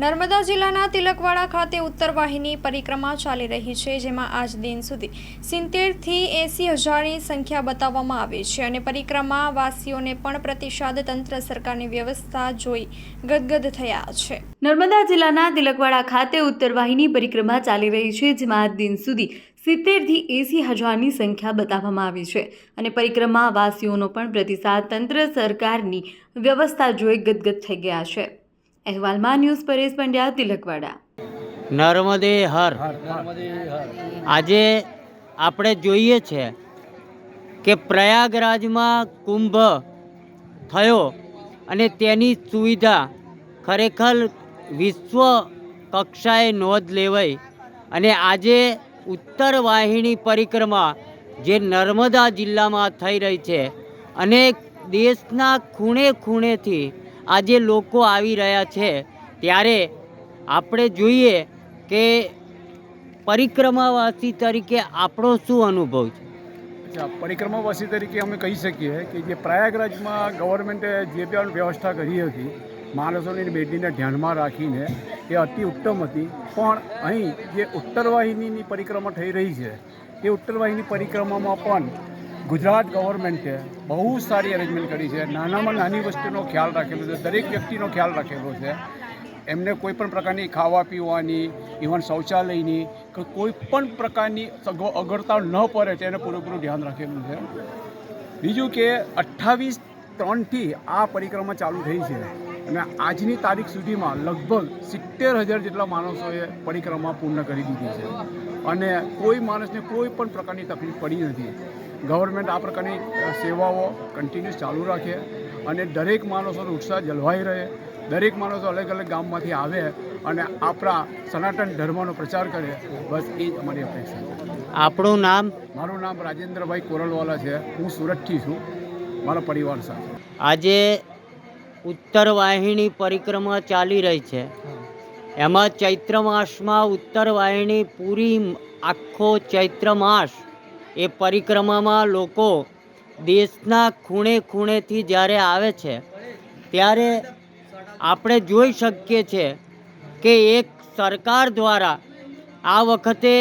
નર્મદા જિલ્લાના તિલકવાડા ખાતે ઉત્તર વાહિની પરિક્રમા ચાલી રહી છે, જેમાં આજ દિન સુધી સિત્તેરથી એંસી હજારની સંખ્યા બતાવવામાં આવી છે અને પરિક્રમા વાસીઓને પણ પ્રતિસાદ તંત્ર સરકારની વ્યવસ્થા જોઈ ગદગદ થયા છે. નર્મદા જિલ્લાના તિલકવાડા ખાતે ઉત્તર વાહિની પરિક્રમા ચાલી રહી છે, જેમાં આજ દિન સુધી સિત્તેરથી એંસી હજારની સંખ્યા બતાવવામાં આવી છે અને પરિક્રમા વાસીઓનો પણ પ્રતિસાદ તંત્ર સરકારની વ્યવસ્થા જોઈ ગદગદ થઈ ગયા છે. અહેવાલમાં ન્યૂઝ પરેશ પંડ્યા, તિલકવાડા. નર્મદે હર. આજે આપણે જોઈએ છે કે પ્રયાગરાજમાં કુંભ થયો અને તેની સુવિધા ખરેખર વિશ્વ કક્ષાએ નોંધ લેવાઈ અને આજે ઉત્તર વાહિની પરિક્રમા જે નર્મદા જિલ્લામાં થઈ રહી છે અને દેશના ખૂણે ખૂણેથી આજે લોકો આવી રહ્યા છે, ત્યારે આપણે જોઈએ કે પરિક્રમાવાસી તરીકે આપણો શું અનુભવ છે? પરિક્રમાવાસી તરીકે અમે કહી શકીએ કે જે પ્રયાગરાજમાં ગવર્મેન્ટે જે પણ વ્યવસ્થા કરી હતી, માણસોની બેટીને ધ્યાનમાં રાખીને, એ અતિ ઉત્તમ હતી. પણ અહીં જે ઉત્તરવાહિનીની પરિક્રમા થઈ રહી છે, એ ઉત્તરવાહિની પરિક્રમામાં પણ ગુજરાત ગવર્મેન્ટે બહુ સારી અરેન્જમેન્ટ કરી છે. નાનામાં નાની વસ્તુનો ખ્યાલ રાખેલો છે. દરેક વ્યક્તિનો ખ્યાલ રાખેલો છે. એમને કોઈ પણ પ્રકારની ખાવા પીવાની ઇવન શૌચાલયની, કે કોઈ પણ પ્રકારની અગવડતા ન પડે તેને પૂરેપૂરું ધ્યાન રાખેલું છે. બીજું કે અઠ્ઠાવીસ ત્રણથી આ પરિક્રમા ચાલુ થઈ છે. અને આજની તારીખ સુધીમાં લગભગ સિત્તેર હજાર જેટલા માણસોએ પરિક્રમા પૂર્ણ કરી દીધી છે. અને કોઈ માણસને કોઈ પણ પ્રકારની તકલીફ પડી નથી. ગવર્મેન્ટ આ પ્રકારની સેવાઓ કન્ટિન્યુઅસ ચાલુ રાખે અને દરેક માણસોનો ઉત્સાહ જળવાઈ રહે. દરેક માણસો અલગ અલગ ગામમાંથી આવે અને આપણા સનાતન ધર્મનો પ્રચાર કરે. બસ એ જ અમારી અપેક્ષા છે. આપણું નામ? મારું નામ રાજેન્દ્રભાઈ કોરલવાલા છે. હું સુરતથી છું. મારા પરિવાર સાથે. આજે ઉત્તર વાહિની પરિક્રમા ચાલી રહી છે. એમાં ચૈત્ર માસમાં ઉત્તર વાહિની પૂરી આખો ચૈત્ર માસ એ પરિક્રમામાં લોકો દેશના ખૂણે ખૂણેથી જ્યારે આવે છે, ત્યારે આપણે જોઈ શકીએ છીએ કે એક સરકાર દ્વારા આ વખતે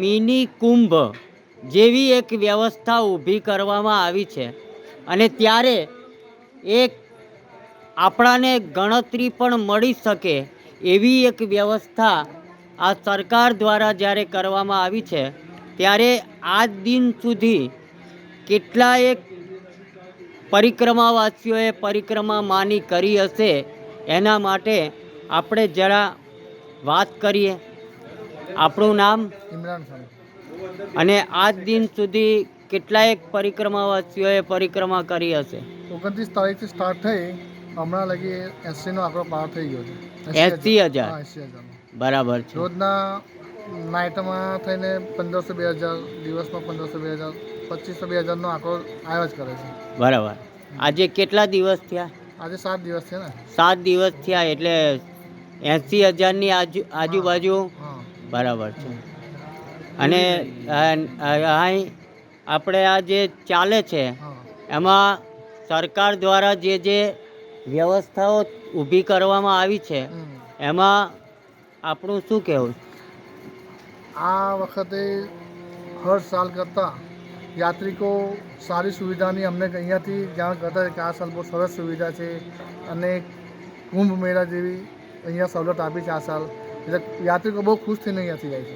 મિની કુંભ જેવી એક વ્યવસ્થા ઊભી કરવામાં આવી છે. અને ત્યારે એક આપણાને ગણતરી પણ મળી શકે એવી એક વ્યવસ્થા આ સરકાર દ્વારા જ્યારે કરવામાં આવી છે ત્યારે આ દિન સુધી કેટલાય પરિક્રમાવાસીઓએ પરિક્રમા માની કરી હશે. એના માટે આપણે જરા વાત કરીએ. આપણું નામ? ઇમરાન અને આજ દિન સુધી કેટલાય પરિક્રમાવાસીઓએ પરિક્રમા કરી હશે? ઓગણત્રીસ તારીખથી સ્ટાર્ટ થઈ હમણાં લગી એંસીનો આંકડો પાર થઈ ગયો છે. 80,000. હા એંસી હજાર બરાબર છે. રોજના નાઇટમાં થઈને પંદરસો બે હજાર દિવસમાં પંદરસો બે હજાર પચીસો બે હજારનો આંકડો આવ્યા જ કરે છે. બરાબર. આજે કેટલા દિવસ થયા? આજે સાત દિવસ છે ને. સાત દિવસ થયા એટલે એંસી હજારની આજુ આજુબાજુ? બરાબર છે. અને અહીં આપણે આ જે ચાલે છે એમાં સરકાર દ્વારા જે જે વ્યવસ્થાઓ ઊભી કરવામાં આવી છે એમાં આપણું શું કહેવું આ વખતે હર સાલ કરતાં યાત્રિકો સારી સુવિધાની અમને અહીંયાથી જાણ કરતા કે આ સાલ બહુ સરસ સુવિધા છે અને કુંભ મેળા જેવી અહીંયા સવલત આપી છે આ સાલ. એટલે યાત્રિકો બહુ ખુશ થઈને અહીંયાથી જાય છે.